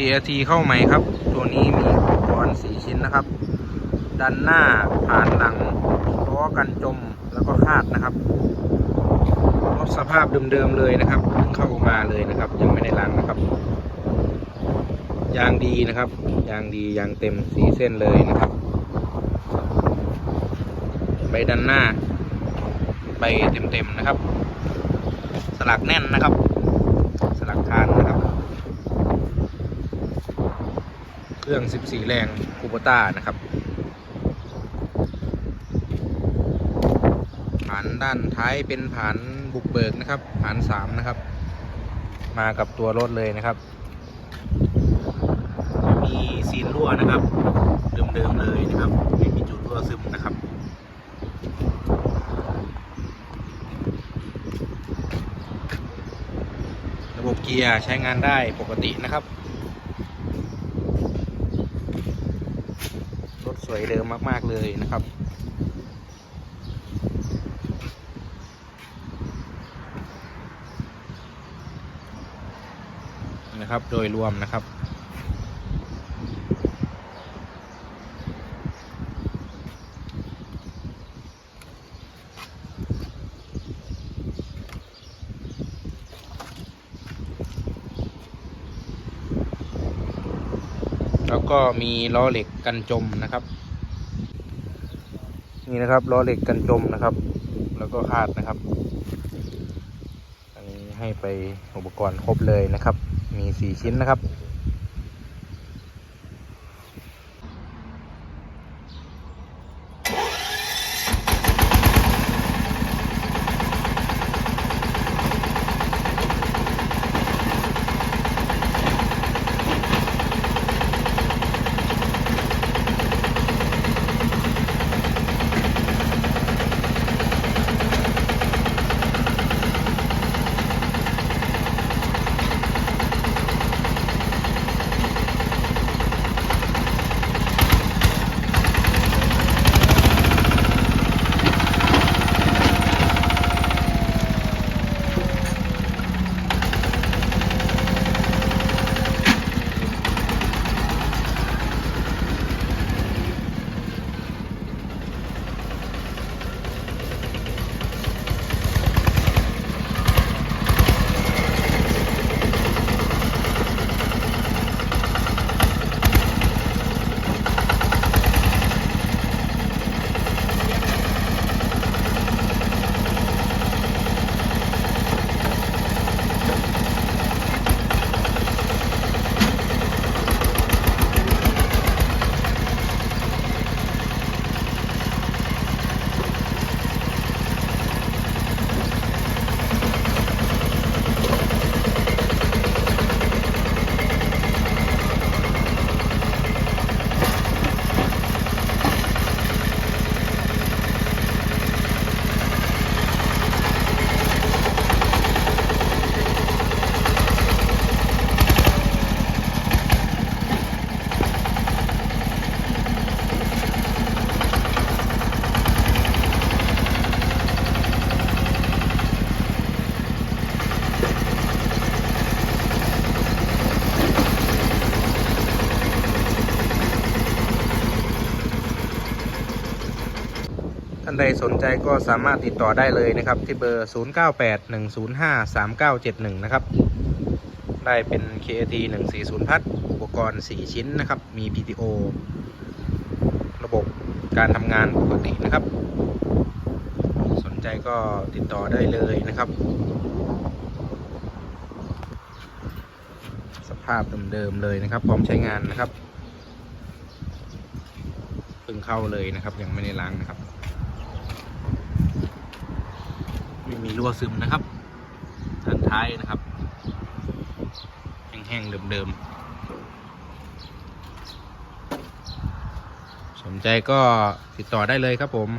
KRT เข้าใหม่ครับ ตัวนี้มีอุปกรณ์4ชิ้นนะครับด้านหน้าผ่านหลังล้อกันจมแล้วก็คาดนะครับรถสภาพเดิมๆเลยนะครับเพิ่งเข้ามาเลยนะครับ ยังไม่ได้ล้างนะครับ ยางดีนะครับ ยางดียางเต็มสีเส้นเลยนะครับ ใบด้านหน้า ใบเต็มๆนะครับ สลักแน่นนะครับ สลักคานนะครับ เครื่อง 14 แรงคูโบต้านะครับฐานด้านท้ายเป็นฐานบุกเบิกนะครับฐาน 3 นะครับ มากับตัวรถเลยนะครับ มีซีนรั่วนะครับเดิมๆเลยนะครับไม่มีจุดรั่วซึมนะครับระบบเกียร์ใช้งานได้ปกตินะครับ รถ สวยเดิมมากๆเลยนะครับ นะครับโดยรวมนะครับ แล้วก็มีล้อเหล็กกันจมนะครับ นี่นะครับล้อเหล็กกันจมนะครับ แล้วก็คาดนะครับ อันนี้ให้ไปอุปกรณ์ครบเลยนะครับ มีสี่ชิ้นนะครับ ท่านใดสนใจก็สามารถติดต่อได้เลยนะครับ ที่เบอร์ 0981053971 นะครับ ได้เป็น KAT 140 พัดอุปกรณ์ 4 ชิ้นนะครับ มี PTO ระบบการทำงานปกตินะครับ สนใจก็ติดต่อได้เลยนะครับ สภาพเดิมๆเลยนะครับ พร้อมใช้งานนะครับเพิ่งเข้าเลยนะครับ ยังไม่ได้ล้างนะครับ ไม่มีรั่วซึมนะครับด้านท้ายนะครับ แห้งๆเดิมๆสนใจก็ติดต่อได้เลยครับผม